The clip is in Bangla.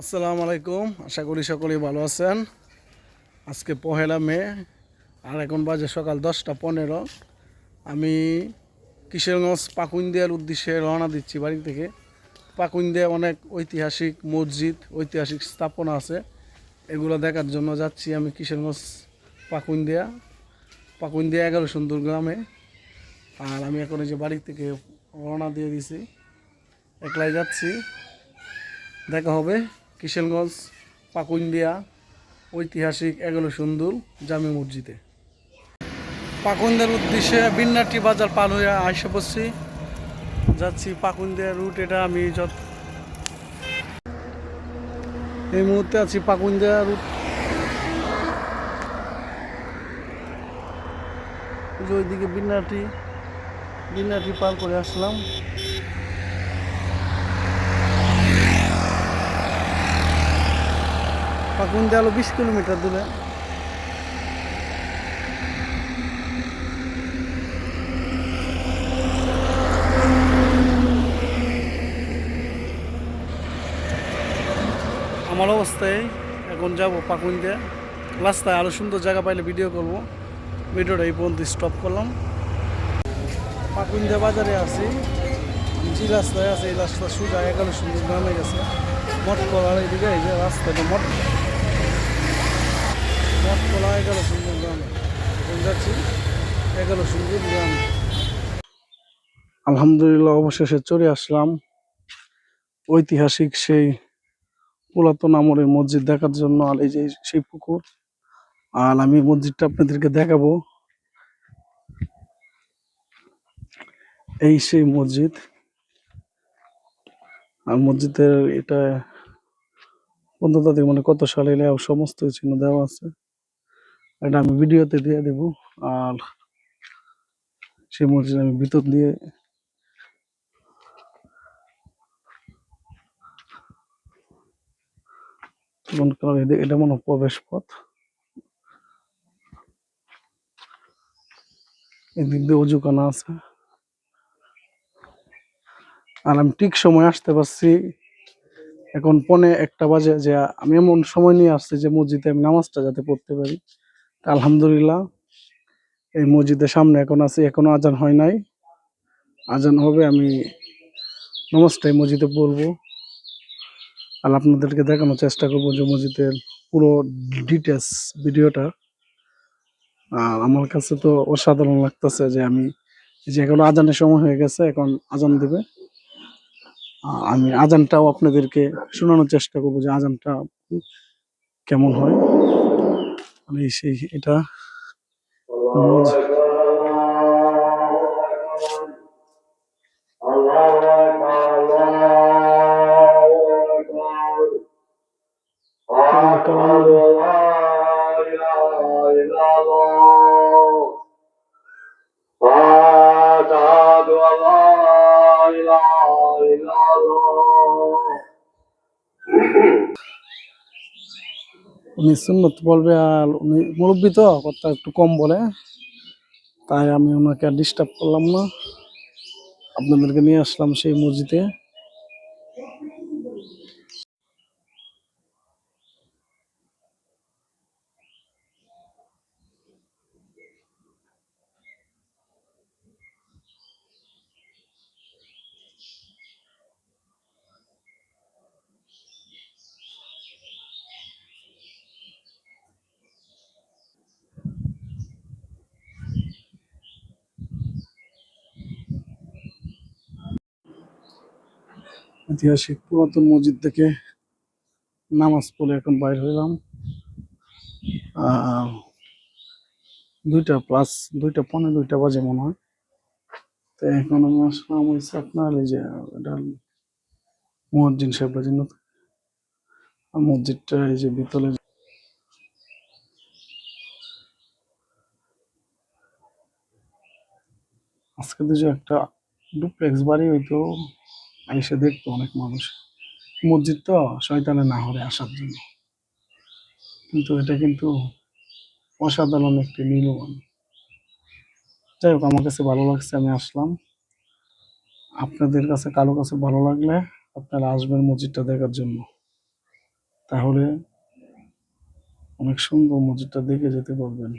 আসসালামু আলাইকুম। আশা করি সকলেই ভালো আছেন। আজকে পহেলা মে, আর এখন বাজে সকাল দশটা পনেরো। আমি কিশোরগঞ্জ পাকুন্দিয়ার উদ্দেশ্যে রওনা দিচ্ছি বাড়ি থেকে। পাকুন্দিয়া অনেক ঐতিহাসিক মসজিদ, ঐতিহাসিক স্থাপনা আছে। এগুলো দেখার জন্য যাচ্ছি আমি কিশোরগঞ্জ পাকুন্দিয়া পাকুন্দিয়া এগারো সুন্দর গ্রামে। আর আমি এখন এই যে বাড়ি থেকে রওনা দিয়ে দিছি। একলাই যাচ্ছি। দেখা হবে। কিশোরগঞ্জ পাকুন্দিয়া ঐতিহাসিক এগুলো সুন্দর জামি মসজিদে। পাকুন্দিয়ার উদ্দেশ্যে বিন্নাটি বাজার পার হয়ে আসে পড়ছি। যাচ্ছি পাকুন্দিয়া রুট এটা আমি যত এই মুহূর্তে আছি পাকুন্দিয়া রুট ওইদিকে বিন্নাটি বিন্নাটি পার করে আসলাম। পাকুন্দি আলো বিশ কিলোমিটার দূরে? আমার অবস্থায় এখন যাব পাকুন্দে রাস্তায় আরও সুন্দর জায়গা পাইলে ভিডিও করব। ভিডিওটা এই পর্যন্ত স্টপ করলাম। পাকুন্দা বাজারে আছি। যে রাস্তায় আছে, এই রাস্তা সোজা এগারো সুন্দর গ্রামে গেছে। মঠ কলার এদিকে এই যে রাস্তাটা মঠ এখন যাচ্ছি আলহামদুলিল্লাহ, অবশেষে চলে আসলাম। ঐতিহাসিক সেই পুরাতন আমলের মসজিদ দেখার জন্য, আর এই যে সেই পুকুর। আর আমি মসজিদটা আপনাদেরকে দেখাবো। এই সেই মসজিদ। আর মসজিদের এটা প্রত্নতাত্ত্বিক মানে কত সালে সমস্ত চিহ্ন দেওয়া আছে। এটা আমি ভিডিওতে দিয়ে দেব। আর সেই মসজিদ আমি ভিতর দিয়ে এটা মনে প্রবেশ পথ। এদিক দিয়ে উজুখানা আছে। আর আমি ঠিক সময় আসতে পারছি। এখন পনে একটা বাজে যে আমি এমন সময় নিয়ে আসছি যে মসজিদে আমি নামাজটা যাতে পড়তে পারি। আলহামদুলিল্লাহ, এই মসজিদের সামনে এখন আছি, এখনও আজান হয় নাই। আজান হবে, আমি এই মসজিদে পড়ব আর আপনাদেরকে দেখানোর চেষ্টা করব যে মসজিদের পুরো ডিটেলস ভিডিওটা। আর আমার কাছে তো অসাধারণ লাগতেছে যে আমি যে এখন আজানের সময় হয়ে গেছে, এখন আজান দেবে। আমি আজানটাও আপনাদেরকে শোনানোর চেষ্টা করব যে আজানটা কেমন হয়। মানে সেই এটা উনি সুন্নত বলবে আর উনি মুরব্বী তো, কথা একটু কম বলে। তাই আমি ওনাকে আর ডিস্টার্ব করলাম না। আপনাদেরকে নিয়ে আসলাম সেই মসজিদে। ঐতিহাসিক পুরাতন মসজিদ থেকে নামাজ পড়ে এখন বাইর হইলাম। দুইটা প্লাস দুইটা পনেরো দুইটা বাজে মনে হয়। তো এখন আমি আসলাম হয়েছে আপনার এই যে মসজিদ সাহেবের জন্য মসজিদটা এই যে ভিতরে আজকে তো যে একটা ডুপ্লেক্স বাড়ি হইতো। এসে দেখতো অনেক মানুষ। মসজিদ তো শয়তানে না হরে আসার জন্য। কিন্তু এটা কিন্তু অসাধারণ একটি নির্মাণ। যাই হোক, আমার কাছে ভালো লাগছে, আমি আসলাম। আপনাদের কাছে, কারও কাছে ভালো লাগলে আপনারা আসবেন মসজিদটা দেখার জন্য। তাহলে অনেক সুন্দর মসজিদটা দেখে যেতে পারবেন।